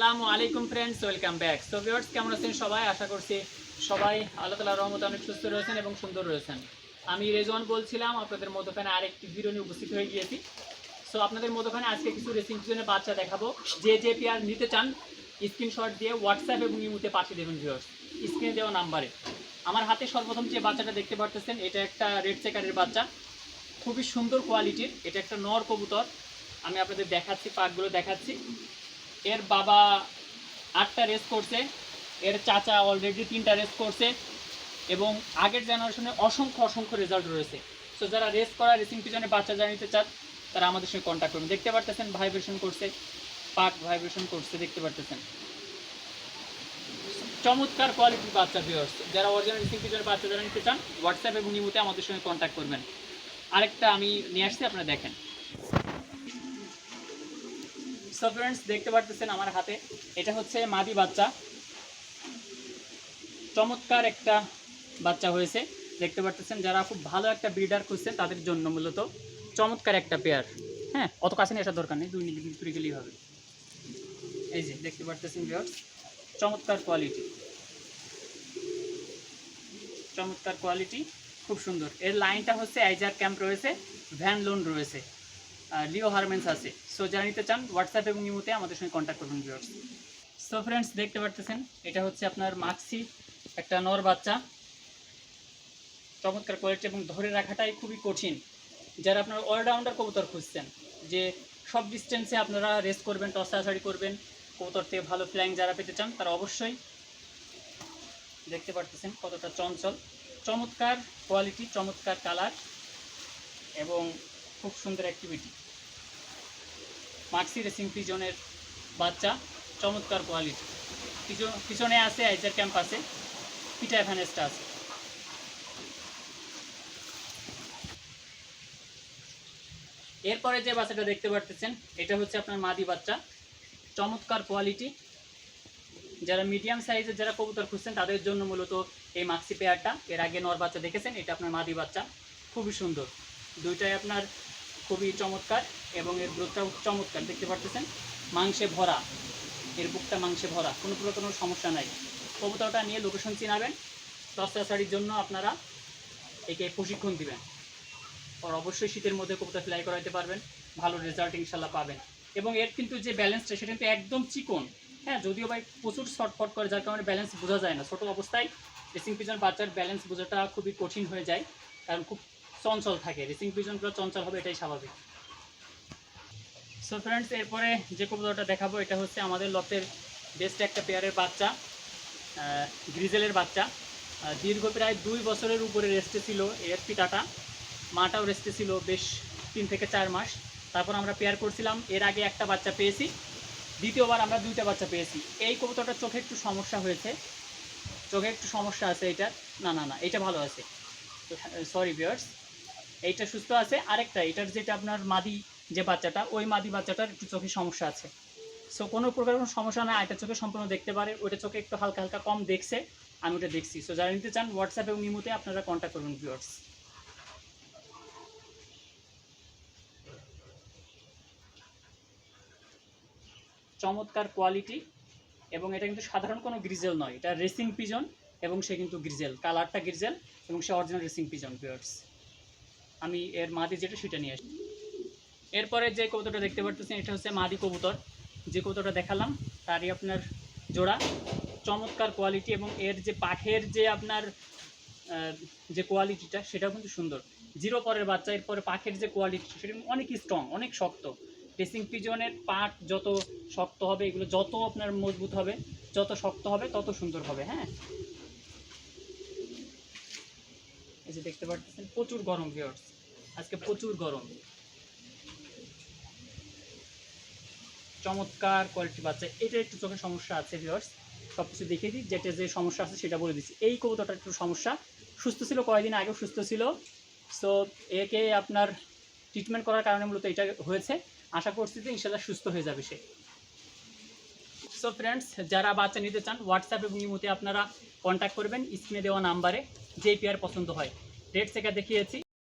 আসসালামু আলাইকুম friends welcome back so viewers কেমন আছেন সবাই? আশা করছি সবাই আল্লাহ তালার রহমতে অনেক সুস্থ রয়েছেন এবং সুন্দর রয়েছেন। আমি রেজওয়ান বলছিলাম, আপনাদের মধ্যখানে আরেকটি ভিডিও নিয়ে উপস্থিত হয়ে গিয়েছি। সো আপনাদের মধ্যখানে আজকে কিছু রেসিং পিছনে বাচ্চা দেখাবো। যে যে পেয়ার নিতে চান স্ক্রিনশট দিয়ে হোয়াটসঅ্যাপ এবং ইমুতে পাঠিয়ে দেবেন ভিউয়ার্স স্ক্রিনে দেওয়া নাম্বারে। আমার হাতে সর্বপ্রথম যে বাচ্চাটা দেখতে পারতেছেন, এটা একটা রেড চেকারের বাচ্চা। খুবই সুন্দর কোয়ালিটির এটা একটা নর কবুতর। আমি আপনাদের দেখাচ্ছি পাকগুলো দেখাচ্ছি। এর বাবা আটটা রেস করছে, এর চাচা অলরেডি তিনটা রেস করছে এবং আগের জেনারেশনে অসংখ্য অসংখ্য রেজাল্ট রয়েছে। সো যারা রেস করা রেসিং পিছনে বাচ্চা জানিতে চান, তারা আমাদের সঙ্গে কন্ট্যাক্ট করবেন দেখতে পারতেছেন ভাইব্রেশন করছে, পাক ভাইব্রেশন করছে, দেখতে পারতেছেন। চমৎকার কোয়ালিটির বাচ্চা ভিউয়ার্স যারা অরিজিনাল রেসিং পিছনে বাচ্চা যারা নিতে চান হোয়াটসঅ্যাপ এবং ইমুতে আমাদের সঙ্গে কন্ট্যাক্ট করবেন। আরেকটা আমি নিয়ে আসছি, আপনারা দেখেন। সো ফ্রেন্ডস দেখতে পারতেছেন আমার হাতে। এটা হচ্ছে মাদি বাচ্চা। চমৎকার একটা বাচ্চা হয়েছে। দেখতে পারতেছেন যারা খুব ভালো একটা ব্রিডার খুঁজছেন তাদের জন্য মূলত চমৎকার একটা পেয়ার হ্যাঁ অত কাছে নিয়ে আসার দরকার নেই। দুই ভিতরে গেলেই হবে। এই যে, দেখতে পারতেছেন ভিউয়ার্স চমৎকার কোয়ালিটি চমৎকার কোয়ালিটি খুব সুন্দর। এর লাইনটা হচ্ছে আইজার ক্যাম্প রয়েছে ভ্যান লোন রয়েছে। লিও হারমেন্স আছে। সো যারা নিতে চান হোয়াটসঅ্যাপ এবং ইমোতে আমাদের সঙ্গে কন্ট্যাক্ট করবেন ভিউয়ার্স সো ফ্রেন্ডস দেখতে পারতেছেন, এটা হচ্ছে আপনার মাক্সি একটা নর বাচ্চা। চমৎকার কোয়ালিটি এবং ধরে রাখাটাই খুবই কঠিন। যারা আপনারা অলরাউন্ডার কবুতর খুঁজছেন, যে সব ডিস্টেন্সে আপনারা রেস করবেন টসাছাড়ি করবেন, কবুতর থেকে ভালো ফ্ল্যাং যারা পেতে চান, তারা অবশ্যই দেখতে পারতেছেন কতটা চঞ্চল। চমৎকার কোয়ালিটি চমৎকার কালার এবং খুব সুন্দর অ্যাক্টিভিটি মাক্সি রেসিং পিজনের বাচ্চা, চমৎকার কোয়ালিটি। পিছনে আছে আইজার ক্যাম্প আছে পিটা ভ্যানেসটা আছে। এরপরে যে বাচ্চাটা দেখতে পারতেছেন, এটা হচ্ছে আপনার মাদি বাচ্চা। চমৎকার কোয়ালিটি। যারা মিডিয়াম সাইজের যারা কবুতর খুঁজছেন, তাদের জন্য মূলত এই মাক্সি পেয়ারটা। এর আগে নর বাচ্চা দেখেছেন, এটা আপনার মাদি বাচ্চা। খুবই সুন্দর। দুইটাই আপনার খুবই চমৎকার এবং এর গ্রোথটাও চমৎকার, দেখতে পারতেছেন? মাংসে ভরা, এর বুকটা মাংসে ভরা, কোনো প্রকার কোনো সমস্যা নাই। কবুতরটা নিয়ে লোকেশন চিনাবেন টসটাসারির জন্য আপনারা একে প্রশিক্ষণ দিবেন। আর অবশ্যই শীতের মধ্যে কবুতর ফ্লাই করাইতে পারবেন, ভালো রেজাল্ট ইনশাল্লাহ পাবেন। এবং এর কিন্তু যে ব্যালেন্সটা সেটা কিন্তু একদম চিকন। হ্যাঁ যদিও ভাই প্রচুর শর্টফট করে, যার কারণে ব্যালেন্স বোঝা যায় না। ছোটো অবস্থায় রেসিং পিজন বাচ্চার ব্যালেন্স বোঝাটা খুবই কঠিন হয়ে যায়, কারণ খুব চঞ্চল থাকে। রেসিং পিজনগুলো চঞ্চল হবে, এটাই স্বাভাবিক। সো ফ্রেন্ডস এরপরে যে কবুতরটা দেখাবো, এটা হচ্ছে আমাদের লতের বেস্ট একটা পেয়ারের বাচ্চা গ্রিজেলের বাচ্চা। দীর্ঘ প্রায় দুই বছরের উপরে রেস্টে ছিল এর পিতাটা মাটাও রেস্টে ছিল বেশ তিন থেকে চার মাস। তারপর আমরা পেয়ার করছিলাম, এর আগে একটা বাচ্চা পেয়েছি। দ্বিতীয়বার আমরা দুইটা বাচ্চা পেয়েছি। এই কবুতরটার চোখে একটু সমস্যা হয়েছে। চোখে একটু সমস্যা আছে এটা। না না না, এটা ভালো আছে। সরি বিয়ার্স এইটা সুস্থ আছে, আরেকটা, এটার যেটা আপনার মাদি যে বাচ্চাটা, ওই মাদি বাচ্চাটার একটু চোখে সমস্যা আছে। সো কোনো প্রকার কোনো সমস্যা না এটা চোখে সম্পূর্ণ দেখতে পারে ওইটা চোখে একটু হালকা হালকা কম দেখছে, আমি ওটা দেখছি। সো যারা নিতে চান হোয়াটসঅ্যাপ এবং ইমোতে আপনারা কন্ট্যাক্ট করবেন ভিউয়ার্স চমৎকার কোয়ালিটি এবং এটা কিন্তু সাধারণ কোনো গ্রিজেল নয়, এটা রেসিং পিজন এবং সে কিন্তু গ্রিজেল কালারটা গ্রিজেল এবং সে অরিজিনাল রেসিং পিজন পিয়ার্স আমি এর মাদি যেটা সেটা নিয়ে আসি। এরপরে যে কবুতরটা দেখতে পারতেছেন, এটা হচ্ছে মাদি কবুতর। যে কবুতরটা দেখালাম, তারই আপনার জোড়া। চমৎকার কোয়ালিটি এবং এর যে পাখের যে আপনার যে কোয়ালিটিটা সেটাও কিন্তু সুন্দর। জিরো পরের বাচ্চা, এরপরে পাখের যে কোয়ালিটি সেটা অনেক স্ট্রং অনেক শক্ত। রেসিং পিজনের পাট যত শক্ত হবে, এগুলো যত আপনার মজবুত হবে, যত শক্ত হবে, তত সুন্দর হবে হ্যাঁ? এই যে দেখতে পাচ্ছেন প্রচুর গরম ভিউয়ার্স আজকে প্রচুর গরম। চমৎকার কোয়ালিটি বাচ্চা। এটা একটু চোখের সমস্যা আছে ভিউয়ার্স সব কিছু দেখিয়ে দিই। যেটা যে সমস্যা আছে, সেটা বলে দিচ্ছি। এই কবুতরটা একটু সমস্যা। সুস্থ ছিল কয়েকদিন আগেও সুস্থ ছিল। সো একে আপনার ট্রিটমেন্ট করার কারণে মূলত এটা হয়েছে। আশা করছি যে ইনশাল্লাহ সুস্থ হয়ে যাবে সে। সো ফ্রেন্ডস যারা বাচ্চা নিতে চান হোয়াটসঅ্যাপ এবং ইমোতে আপনারা কন্ট্যাক্ট করবেন। স্ক্রিনে দেওয়া নাম্বারে যেই পেয়ার পছন্দ হয়। রেট সেটা দেখিয়েছি।